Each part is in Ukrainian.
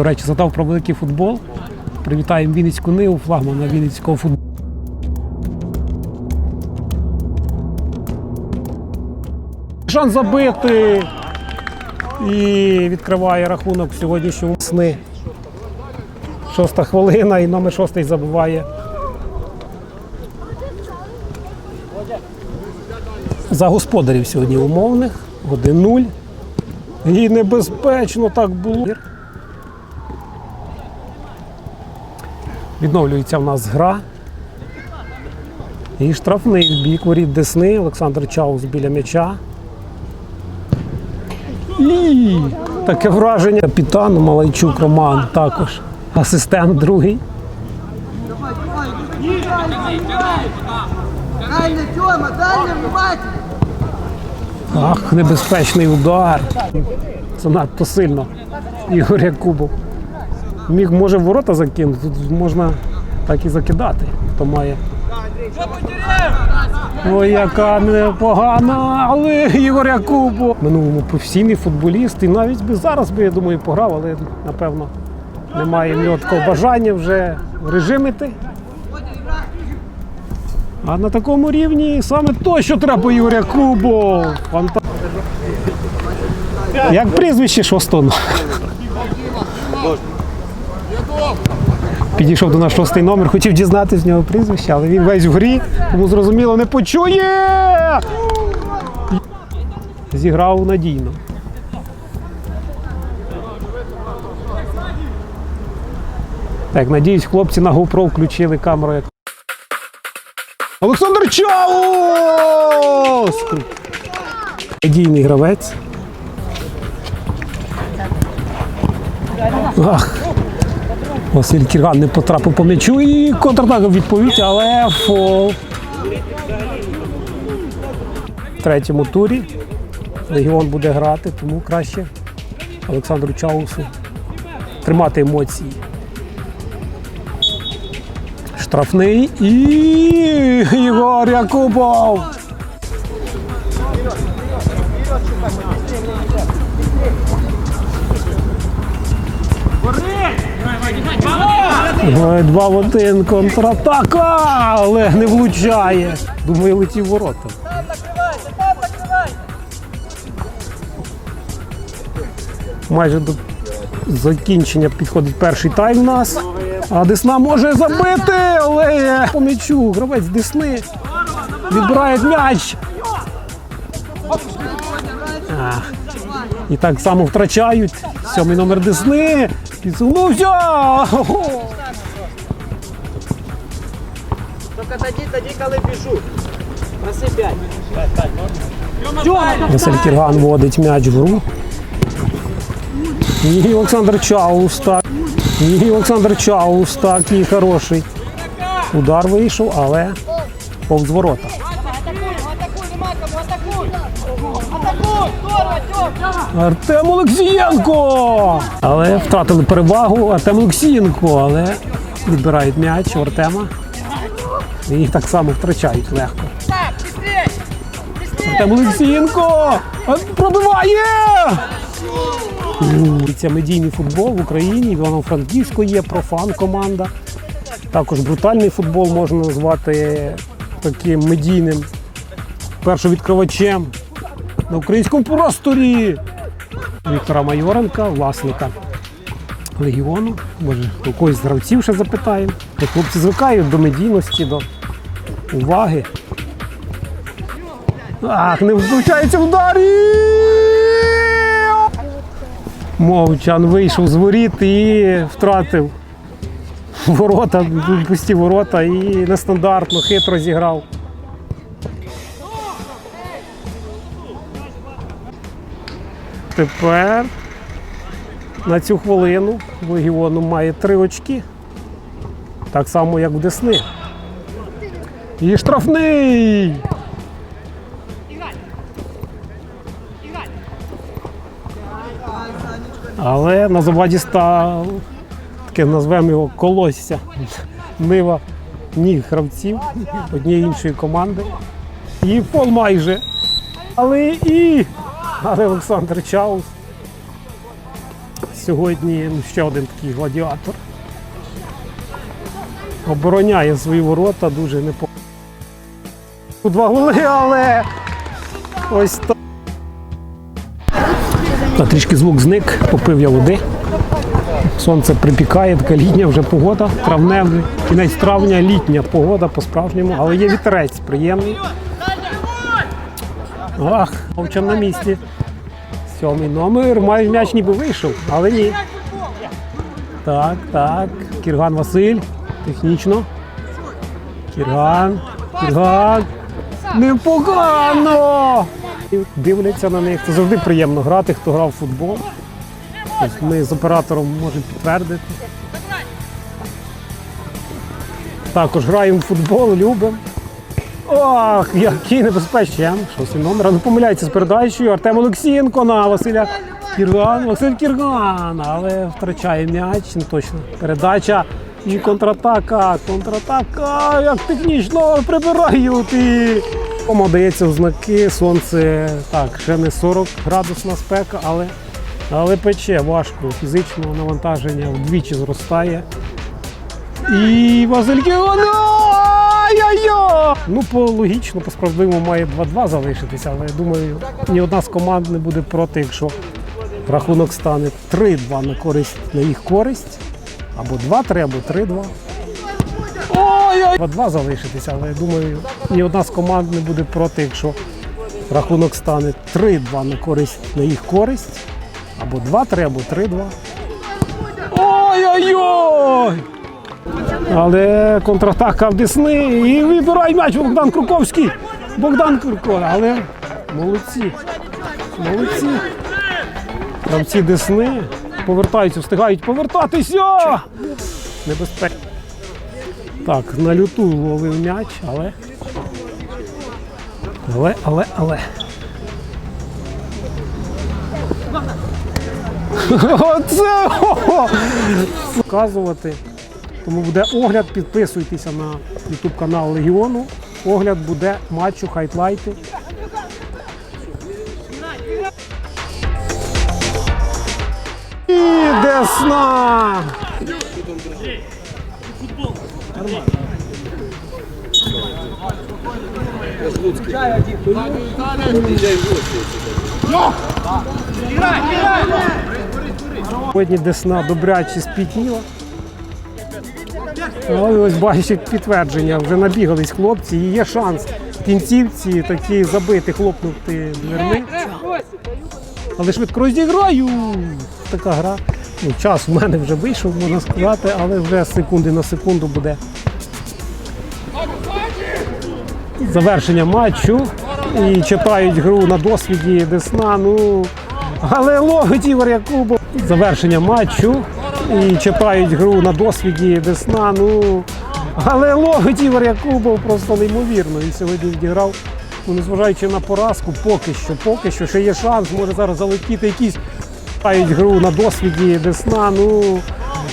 До речі, задав про великий футбол. Привітаємо Вінницьку Ниву, флагмана Вінницького футболу. Шанс забити. І відкриває рахунок в сьогоднішньому сни. Шоста хвилина і номер шостий забиває. За господарів сьогодні умовних. 1-0. І небезпечно так було. Відновлюється в нас гра. І штрафний бік воріт Десни. Олександр Чаус біля м'яча. І таке враження. Капітан Малайчук Роман також. Асистент другий. Ах, небезпечний удар. Це надто сильно. Ігор Якубов. Міг, може, в ворота закинути, тут можна так і закидати, хто має. Ой, яка непогана, але Ігор Якубов. Минулому професійний футболіст і навіть би зараз би, я думаю, пограв, але напевно немає в такого бажання вже режимити. А на такому рівні саме то, що треба Ігор Якубов. Фанта... Як прізвище Шостон? Підійшов до нас шостий номер, хотів дізнатися з нього прізвище, але він весь в грі, тому зрозуміло не почує. Зіграв надійно. Так, надіюсь, хлопці на GoPro включили камеру. Як... Олександр Чаус! Надійний гравець. Ах. Василь Кірган не потрапив по м'ячу і контратака відповідь, але фол. В третьому турі Легіон буде грати, тому краще Олександру Чаусу тримати емоції. Штрафний і Ігор Якубов. Два в один контратака, але не влучає. Думаю, летів ворота. Майже до закінчення підходить перший тайм у нас. А Десна може забити, але по м'ячу гравець Десни відбирає м'яч. І так само втрачають. Сьомий номер Десни. Підсунувся. Только тоді, тоді, коли біжу. Проси п'ять. Василь Кірган вводить м'яч в гру. І Олександр Чаус так. І Олександр Чаус такий хороший. Удар вийшов, але повз ворота. Артем Олексієнко! Але втратили перевагу Артем Олексієнко, але відбирають м'яч у Артема. І їх так само втрачають легко. Артем Олексієнко! Пробиває! Це медійний футбол в Україні. Івано-Франківську є профан команда. Також брутальний футбол можна назвати таким медійним першовідкривачем на українському просторі Віктора Майоренка, власника легіону. Може, у когось з гравців ще запитаємо. Хлопці звикають до медійності, до уваги. Ах, не влучається в ударі! Мовчан вийшов з воріт і втратив ворота, пусті ворота і нестандартно, хитро зіграв. Тепер на цю хвилину Легіону має три очки. Так само, як в Десни. І штрафний! Але на заваді став таке назвемо його колосся. Нива ніг гравців однієї іншої команди. І фол майже. Але і але Олександр Чаус сьогодні ще один такий гладіатор. Обороняє свої ворота дуже непо. Два голи, але ось так. Та трішки звук зник, попив я води. Сонце припікає, така літня вже погода, травневий, кінець травня, літня погода по-справжньому, але є вітерець приємний. Ах, мовчам на місці. Сьомий номер, має м'яч ніби вийшов, але ні. Так, так. Кірган Василь. Технічно. Кірган. Кірган. Непогано! Дивляться на них. Це завжди приємно грати, хто грав в футбол. Ось Ми з оператором можемо підтвердити. Також граємо в футбол, любимо. Ох, який небезпечний. Шостий номер. А помиляється з передачею. Артем Олексієнко на Василя Кірган. Василь Кірган, але втрачає м'яч. Не точно. Передача і контратака. Контратака. Як технічно прибирають. І Кому дається в. Сонце так, ще не 40 градусна спека, але, але пече важко. Фізичного навантаження вдвічі зростає. І Василь Кірган. Ай-яй-яй! Ну, по логічно, по справедливому має 2-2 залишитися, але я думаю, ні одна з команд не буде проти, якщо рахунок стане 3-2 на користь на їх користь. Або 2-3, або 3-2. Ой-ой! 2-2 залишитися, але я думаю, ні одна з команд не буде проти, якщо рахунок стане 3-2 на користь на їх користь. Або 2-3, або 3-2. Ой-ой-ой! Але контратака в Десни і вибирає м'яч Богдан Круковський. Богдан Курко, але молодці. Молодці. Гравці Десни повертаються, встигають повертатися. Небезпечно. Так, на люту ловив м'яч, але. Але, але, але. Оце! о! Показувати. Тому буде огляд, підписуйтеся на YouTube канал Легіону. Огляд буде матчу хайлайти. І Десна! Сьогодні Десна добряче спітніла. Але ось бачиш підтвердження, вже набігались хлопці, і є шанс кінцівці такі забити, хлопнути дверми. Але швидко розіграю. Така гра. Ну, час у мене вже вийшов, можна сказати, але вже з секунди на секунду буде завершення матчу. І читають гру на досвіді Десна. Ну, але ловить Ігор. Завершення матчу. І читають гру на досвіді Десна. Ну, але ловить Ігор просто неймовірно. Він сьогодні відіграв, ну, незважаючи на поразку, поки що, поки що, ще є шанс, може зараз залетіти якісь тають гру на досвіді Десна. Ну,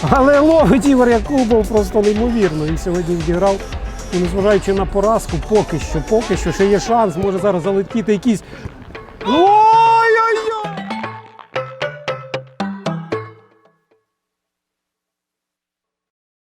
але ловить Ігор Якубов просто неймовірно. Він сьогодні відіграв. Ну, незважаючи на поразку, поки що, поки що, ще є шанс, може зараз залетіти якісь. О!